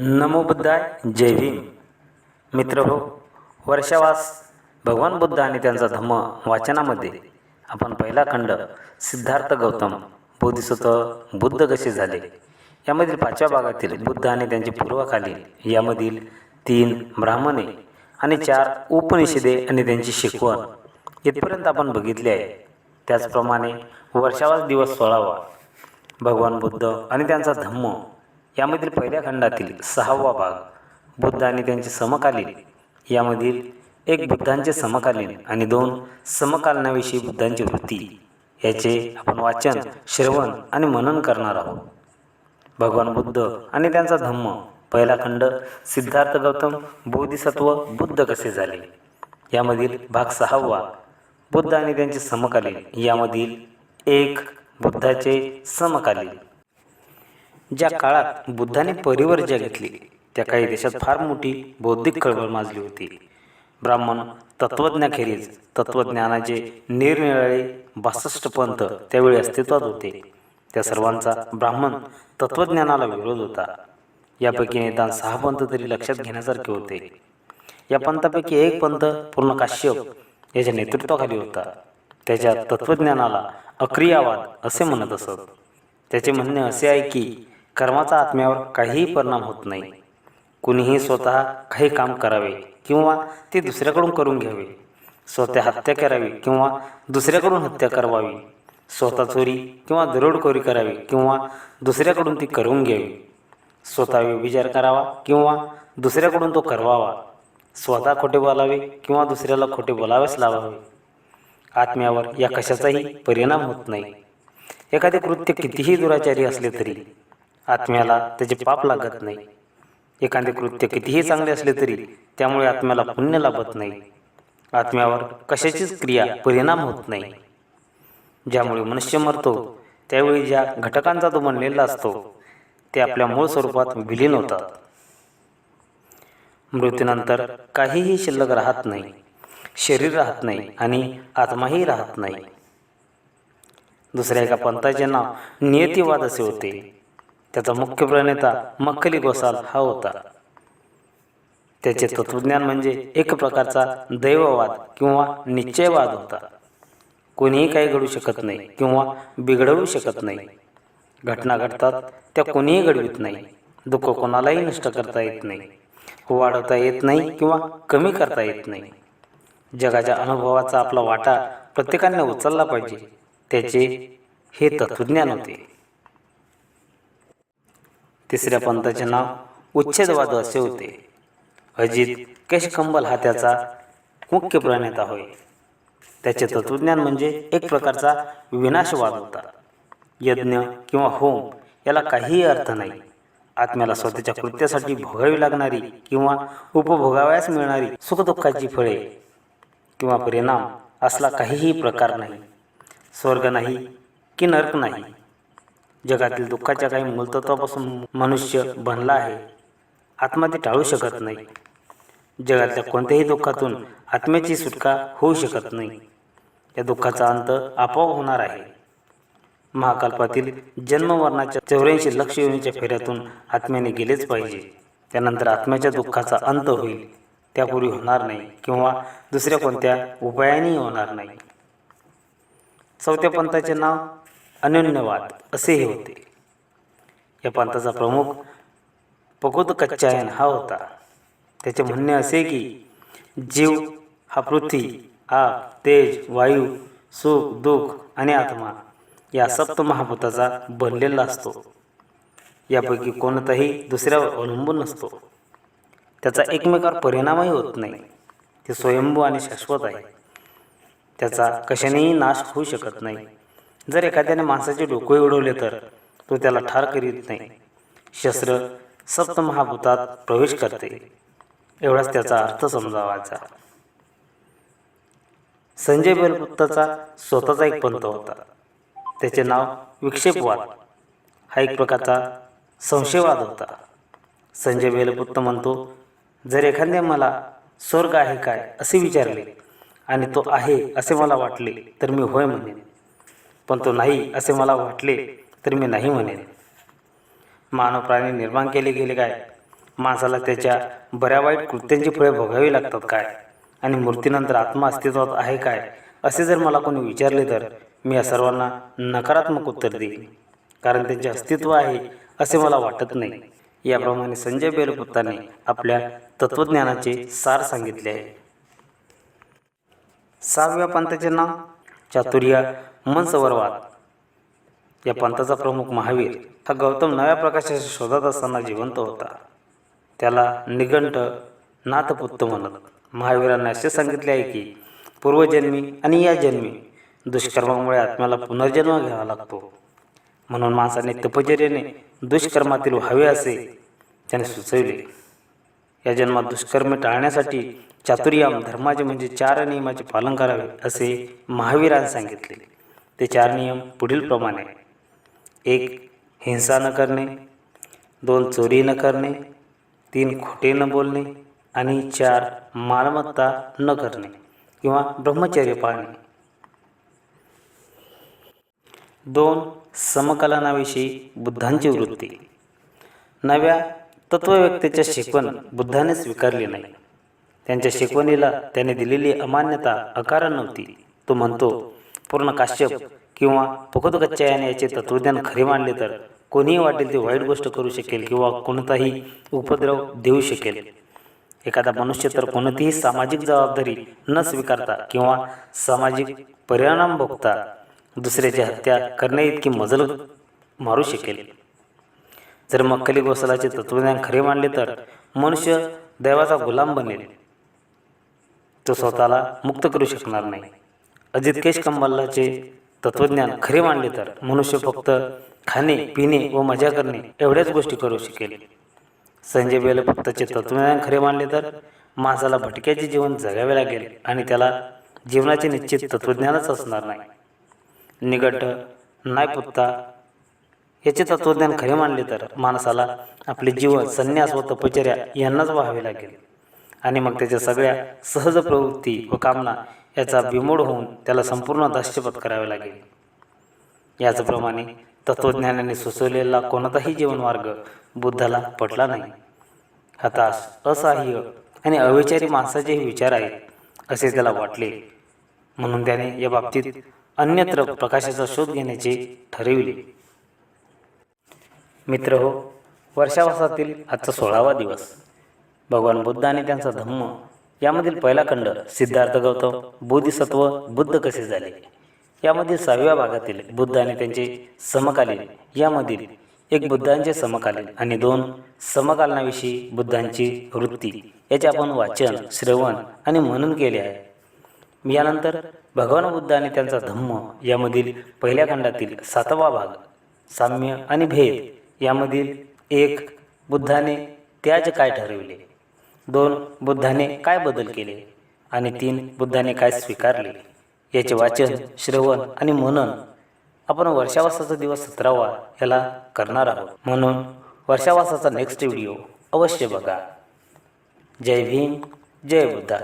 नमो बुद्धाय जय भीम. मित्र हो वर्षावास भगवान बुद्ध आणि त्यांचा धम्म वाचनामध्ये आपण पहिला खंड सिद्धार्थ गौतम बोधिसत्व बुद्ध कसे झाले? यामधील पाचव्या भागातील बुद्ध आणि त्यांचे पूर्वाखालील यामधील तीन ब्राह्मणे आणि चार उपनिषदे आणि त्यांची शिकवण इथपर्यंत आपण बघितले आहे. त्याचप्रमाणे वर्षावास दिवस सोळावा. भगवान बुद्ध आणि त्यांचा धम्म यामधील पहिल्या खंडातील सहावा भाग बुद्ध आणि त्यांचे समकालीन. यामधील एक बुद्धांचे समकालीन आणि दोन समकालनाविषयी बुद्धांची वृत्ती. याचे आपण वाचन श्रवण आणि मनन करणार आहोत. भगवान बुद्ध आणि त्यांचा धम्म. पहिला खंड सिद्धार्थ गौतम बोधिसत्व बुद्ध कसे झाले? यामधील भाग सहावा बुद्ध आणि त्यांचे समकालीन. यामधील एक बुद्धाचे समकालीन. ज्या काळात बुद्धाने परिवर्ज्या घेतली त्या काही देशात फार मोठी बौद्धिक खळबळ माजली होती. ब्राह्मण तत्वज्ञाखेरीज तत्त्वज्ञानाचे निरनिराळे बासष्ट पंथ त्यावेळी अस्तित्वात होते. त्या सर्वांचा ब्राह्मण तत्त्वज्ञानाला विरोध होता. यापैकी निदान सहा पंथ तरी लक्षात घेण्यासारखे होते. या पंथापैकी एक पंथ पूर्ण काश्यप याच्या नेतृत्वाखाली होता. त्याच्या तत्त्वज्ञानाला अक्रियावाद असे म्हणत असत. त्याचे म्हणणे असे आहे की कर्माचा आत्म्यावर काहीही परिणाम होत नाही. कुणीही स्वतः काही काम करावे किंवा ते दुसऱ्याकडून करून घ्यावे. स्वतः हत्या करावी किंवा दुसऱ्याकडून हत्या करवावी. स्वतः चोरी किंवा दरोडखोरी करावी किंवा दुसऱ्याकडून ती करून घ्यावी. स्वतः विचार करावा किंवा दुसऱ्याकडून तो करवावा. स्वतः खोटे बोलावे किंवा दुसऱ्याला खोटे बोलावेच लावावे. आत्म्यावर या कशाचाही परिणाम होत नाही. एखादे कृत्य कितीही दुराचारी असले तरी आत्म्याला त्याचे पाप लागत नाही. एखादे कृत्य कितीही चांगले असले तरी त्यामुळे आत्म्याला पुण्य लाभत नाही. आत्म्यावर कशाचीच क्रिया परिणाम होत नाही. ज्यामुळे मनुष्य मरतो त्यावेळी ज्या घटकांचा तो बनलेला असतो ते आपल्या मूळ स्वरूपात विलीन होतात. मृत्यूनंतर काहीही शिल्लक राहत नाही शरीर राहत नाही आणि आत्माही राहत नाही. दुसऱ्या एका पंथाचे नाव नियतिवाद असे होते. त्याचा मुख्य प्रणेता मक्कली गोसाल हा होता. त्याचे तत्वज्ञान म्हणजे एक प्रकारचा दैववाद किंवा निश्चयवाद होता. कोणीही काही घडू शकत नाही किंवा बिघडवू शकत नाही. घटना घडतात त्या कोणीही घडवित नाही. दुःख कोणालाही नष्ट करता येत नाही. वाढवता येत नाही किंवा कमी करता येत नाही. जगाच्या अनुभवाचा आपला वाटा प्रत्येकाने उचलला पाहिजे. त्याचे हे तत्वज्ञान होते. तिसऱ्या पंथाचे नाव उच्छेदवाद असे होते. अजित केशकंबल हा त्याचा मुख्य प्रणेता होय. त्याचे तत्वज्ञान म्हणजे एक प्रकारचा विनाशवाद होता. यज्ञ किंवा होम याला काहीही अर्थ नाही. आत्म्याला स्वतःच्या कृत्यासाठी भोगावी लागणारी किंवा उपभोगाव्यास मिळणारी सुखदुःखाची फळे किंवा परिणाम असला काहीही प्रकार नाही. स्वर्ग नाही की नर्क नाही. जगातील दुःखाच्या काही मूलतत्वापासून मनुष्य बनला आहे. आत्मा ते टाळू शकत नाही. जगातल्या कोणत्याही दुःखातून आत्म्याची सुटका होऊ शकत नाही. या दुःखाचा अंत आपोआप होणार आहे. महाकल्पातील जन्मवर्णाच्या चौऱ्याऐंशी लक्ष योनीच्या फेऱ्यातून आत्म्याने गेलेच पाहिजे. त्यानंतर आत्म्याच्या दुःखाचा अंत होईल. त्यापूर्वी होणार नाही किंवा दुसऱ्या कोणत्या उपायानेही होणार नाही. चौथ्या पंथाचे नाव अनन्यवाद असेही होते. या पंथाचा प्रमुख पकोत कच्चायन हा होता. त्याचे म्हणणे असे की जीव हा पृथ्वी आग तेज वायू सुख दुःख आणि आत्मा या सप्त महाभूताचा बनलेला असतो. यापैकी कोणताही दुसऱ्यावर अवलंबून नसतो. त्याचा एकमेकावर परिणामही होत नाही. ते स्वयंभू आणि शाश्वत आहे. त्याचा कशानेही नाश होऊ शकत नाही. जर एखाद्याने माणसाचे डोके उडवले तर तो त्याला ठार करीत नाही. शस्त्र सप्त महाभूतात प्रवेश करते. एवढाच त्याचा अर्थ समजावायचा. संजय बेलपुत्ताचा स्वतःचा एक पंत होता. त्याचे नाव विक्षेपवाद हा एक प्रकारचा संशयवाद होता. संजय बेलपुत्त म्हणतो जर एखाद्या मला स्वर्ग आहे काय असे विचारले आणि तो आहे असे मला वाटले तर मी होय म्हणेन. पण तो नाही असे मला वाटले तर मी नाही म्हणेन. मानव प्राणी निर्माण केले गेले काय? माणसाला त्याच्या बऱ्या वाईट कृत्यांची फळे भोगावी लागतात काय? आणि मृत्यूनंतर आत्मा अस्तित्वात आहे काय? असे जर मला कोणी विचारले तर मी या सर्वांना नकारात्मक उत्तर देईन. कारण त्यांचे अस्तित्व आहे असे मला वाटत नाही. याप्रमाणे संजय बेलगुप्ताने आपल्या तत्त्वज्ञानाचे सार सांगितले आहे. सहाव्या पंथाचे नाव चातुर्य मनसवरवाद या पंथाचा प्रमुख महावीर हा गौतम नव्या प्रकाशाच्या शोधात असताना जिवंत होता. त्याला निघंट नाथपुत्त म्हणत महावीरांनी असे सांगितले आहे की पूर्वजन्मी आणि या जन्मी दुष्कर्मामुळे आत्म्याला पुनर्जन्म घ्यावा लागतो. म्हणून माणसाने तपचर्याने दुष्कर्मातील व्हावे असे त्याने सुचविले. या जन्मात दुष्कर्म टाळण्यासाठी चातुर्याम धर्माचे म्हणजे चार नियमाचे पालन करावे असे महावीरांनी सांगितले. ते चार नियम पुढीलप्रमाणे एक हिंसा न करणे. दोन चोरी न करणे. तीन खोटे न बोलणे. आणि चार मालमत्ता न करणे किंवा ब्रह्मचर्य पाळणे. दोन समकलनाविषयी बुद्धांची वृत्ती. नव्या तत्वव्यक्तीच्या शिकवण बुद्धाने स्वीकारली नाही. त्यांच्या शिकवणीला त्याने दिलेली अमान्यता अकारण नव्हती. तो म्हणतो पूर्ण काश्यप किंवा पुखतगच्चायाने याचे तत्वज्ञान खरे मानले तर कोणीही वाटेल ते वाईट गोष्ट करू शकेल किंवा कोणताही उपद्रव देऊ शकेल. एखादा मनुष्य तर कोणतीही सामाजिक जबाबदारी न स्वीकारता किंवा सामाजिक परिणाम भोगता दुसऱ्याची हत्या करण्याइतकी मजल मारू शकेल. जर मक्कली गोसलाचे तत्वज्ञान खरे मानले तर मनुष्य दैवाचा गुलाम बनेल. तो स्वतःला मुक्त करू शकणार नाही. अजित केश कंबल्लाचे तत्वज्ञान खरे मानले तर मनुष्य फक्त खाणे पिणे व मजा करणे एवढ्याच गोष्टी करू शकेल. संजय बेलपुत्ताचे तत्वज्ञान खरे मानले तर माणसाला भटक्याचे जीवन जगावे लागेल आणि त्याला जीवनाचे निश्चित तत्वज्ञानच असणार नाही. निगट नायपुत्ता याचे तत्वज्ञान खरे मानले तर माणसाला आपले जीवन संन्यास व तपचर्या यांनाच व्हावे लागेल. आणि मग त्याच्या सगळ्या सहज प्रवृत्ती व कामना याचा बिमोड होऊन त्याला संपूर्ण दास्यपत करावे लागेल. याचप्रमाणे तत्वज्ञानाने सुचवलेला कोणताही जीवनमार्ग बुद्धाला पटला नाही. हताश असहाय्य आणि अविचारी माणसाचेही विचार आहेत असे त्याला वाटले. म्हणून त्याने या बाबतीत अन्यत्र प्रकाशाचा शोध घेण्याचे ठरविले. मित्र हो वर्षावासातील आजचा सोळावा दिवस. भगवान बुद्ध आणि त्यांचा धम्म यामधील पहिला खंड सिद्धार्थ गौतम बोधिसत्व बुद्ध कसे झाले? यामधील सहाव्या भागातील बुद्ध आणि त्यांचे समकालीन यामधील एक बुद्धांचे समकालीन आणि दोन समकालनाविषयी बुद्धांची वृत्ती याचे आपण वाचन श्रवण आणि मनन केले आहे. यानंतर भगवान बुद्ध आणि त्यांचा धम्म यामधील पहिल्या खंडातील सातवा भाग साम्य आणि भेद यामधील एक बुद्धाने त्याज काय ठरविले? दोन बुद्धाने काय बदल केले? आणि तीन बुद्धाने काय स्वीकारले? याचे वाचन श्रवण आणि मनन आपण वर्षावासाचा दिवस सतरावा याला करणार आहोत. म्हणून वर्षावासाचा नेक्स्ट व्हिडिओ अवश्य बघा. जय भीम जय बुद्धा